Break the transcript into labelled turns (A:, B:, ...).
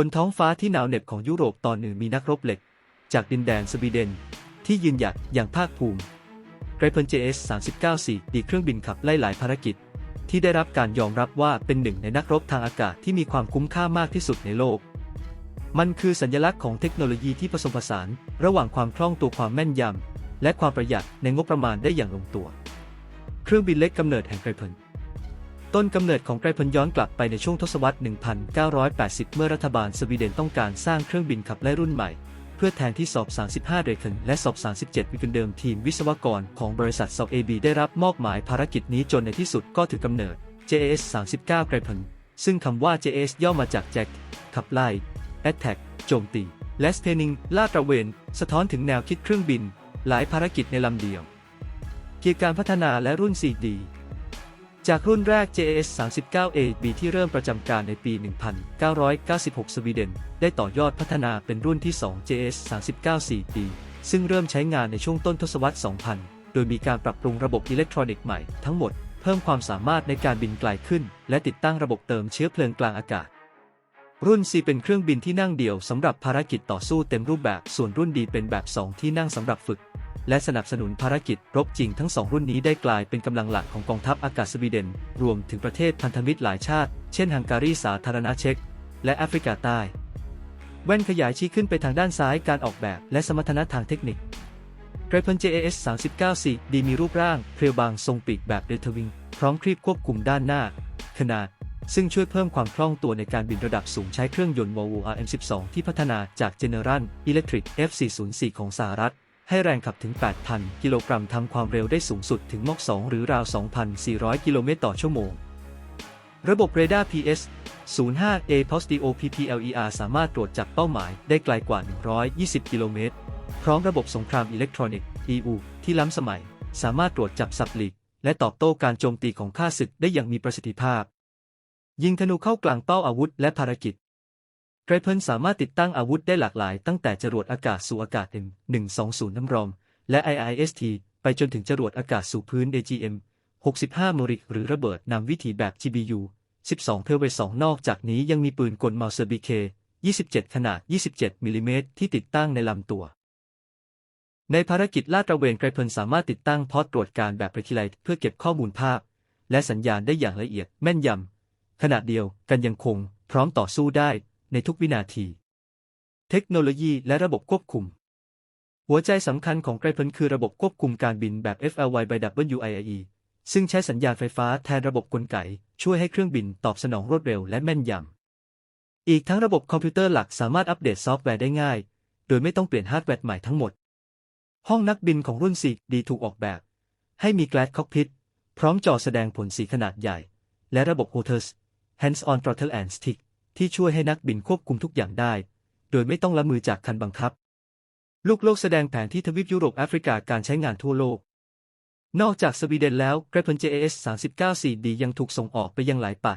A: บนท้องฟ้าที่หนาวเหน็บของยุโรปตอนหนึ่งมีนักรบเหล็ก จากดินแดนสวีเดน ที่ยืนหยัดอย่างภาคภูมิไกรเพน JS 39 4ดีเครื่องบินขับไล่หลายภารกิจ ที่ได้รับการยอมรับว่าเป็นหนึ่งในนักรบทางอากาศที่มีความคุ้มค่ามากที่สุดในโลก มันคือสัญลักษณ์ของเทคโนโลยีที่ผสมผสาน ระหว่างความคล่องตัวความแม่นยำและความประหยัดในงบประมาณได้อย่างลงตัว เครื่องบินเล็กกำเนิดแห่งไกรเพน ต้นกำเนิดของไกรพลย้อนกลับไปในช่วงทศวรรษ 1980 เมื่อรัฐบาลสวีเดนต้องการสร้างเครื่องบินขับไล่รุ่นใหม่ เพื่อแทนที่สอบ 35เรเคนและสอบ 37 วิกันเดิมทีมวิศวกรของบริษัทสอบ AB ได้รับมอบหมายภารกิจนี้จนในที่สุดก็ถือกำเนิด JAS 39 ไกรพลซึ่งคำว่า JAS ย่อมาจากแจ็คขับไล่ Attack โจมตี และ Spinning ลาดตระเวน สะท้อนถึงแนวคิดเครื่องบิน หลายภารกิจในลำเดียว เกี่ยร์การพัฒนาและรุ่น 4D จากรุ่นแรก JS 39 AB ที่เริ่มประจำการในปี 1996 สวีเดน ได้ต่อยอดพัฒนาเป็นรุ่นที่ 2 JS 39 4D ซึ่งเริ่มใช้งานในช่วงต้นทศวรรษ 2000 โดยมีการปรับปรุงระบบอิเล็กทรอนิกส์ใหม่ทั้งหมด เพิ่มความสามารถในการบินไกลขึ้น และติดตั้งระบบเติมเชื้อเพลิงกลางอากาศ รุ่น C เป็นเครื่องบินที่นั่งเดี่ยวสำหรับภารกิจต่อสู้เต็มรูปแบบ ส่วนรุ่น D เป็นแบบ 2 ที่นั่งสำหรับฝึก และสนับสนุนภารกิจรบจริงทั้งสองรุ่นนี้ได้กลายเป็นกำลังหลักของกองทัพอากาศสวีเดน รวมถึงประเทศพันธมิตรหลายชาติ เช่นฮังการีสาธารณเช็กและแอฟริกาใต้ แว่นขยายชี้ขึ้นไปทางด้านซ้ายการออกแบบและสมรรถนะทางเทคนิคไกรพัน JAS 39 4ดีมีรูปร่างเพรียวบางทรงปีกแบบเดลทวิง พร้อมครีบควบคุมด้านหน้า ขนาด ซึ่งช่วยเพิ่มความคล่องตัวในการบินระดับสูงใช้เครื่องยนต์ Volvo RM12 ที่พัฒนาจาก General Electric F404 ของสหรัฐ ให้แรงขับถึง 8,000 กิโลกรัมทำความเร็วได้สูงสุดถึงมอก 2 หรือราว 2,400 กิโลเมตรต่อชั่วโมง ระบบเรดาร์ PS 05A Postio PPLER สามารถตรวจจับเป้าหมายได้ไกลกว่า 120 กิโลเมตร พร้อมระบบสงครามอิเล็กทรอนิกส์ EU ที่ล้ำสมัย สามารถตรวจจับสับหลีกและตอบโต้การโจมตีของข้าศึกได้อย่างมีประสิทธิภาพ ยิงธนูเข้ากลางเป้าอาวุธและภารกิจไกรเพิลสามารถติดตั้งอาวุธได้หลากหลายตั้งแต่จรวดอากาศสู่อากาศ M120 น้ำรอมและ IIST ไปจนถึงจรวดอากาศสู่พื้น AGM 65มริกหรือระเบิดนำวิถีแบบ GBU 12 เพลเว2นอกจากนี้ยังมีปืนกลมาเซอร์บีเค27 ขนาด 27 มิลลิเมตรที่ติดตั้งในลำตัว ในภารกิจลาดตระเวนไกรเพิลสามารถติดตั้งพอร์ตตรวจการแบบประคิไลเพื่อเก็บข้อมูลภาพ และสัญญาณได้อย่างละเอียดแม่นยำ ขณะเดียวกันยังคงพร้อมต่อสู้ได้ในทุกวินาที เทคโนโลยีและระบบควบคุม หัวใจสำคัญของไกรเพลคือระบบควบคุมการบินแบบ FLY by WIAE ซึ่งใช้สัญญาณไฟฟ้าแทนระบบกลไก ช่วยให้เครื่องบินตอบสนองรวดเร็วและแม่นยำ อีกทั้งระบบคอมพิวเตอร์หลักสามารถอัปเดตซอฟต์แวร์ได้ง่าย โดยไม่ต้องเปลี่ยนฮาร์ดแวร์ใหม่ทั้งหมด ห้องนักบินของรุ่น 4D ถูกออกแบบ ให้มี Glass Cockpit พร้อมจอแสดงผลสีขนาดใหญ่ และระบบ HOTUS Hands-on Throttle and Stick ที่ช่วยให้นักบินควบคุมทุกอย่างได้ โดยไม่ต้องละมือจากคันบังคับ ลูกโลกแสดงแผนที่ทวีปยุโรปแอฟริกาการใช้งานทั่วโลก นอกจากสวีเดนแล้ว g r e p e n JAS 39 4D ยังถูกส่งออกไปยังหลายปะ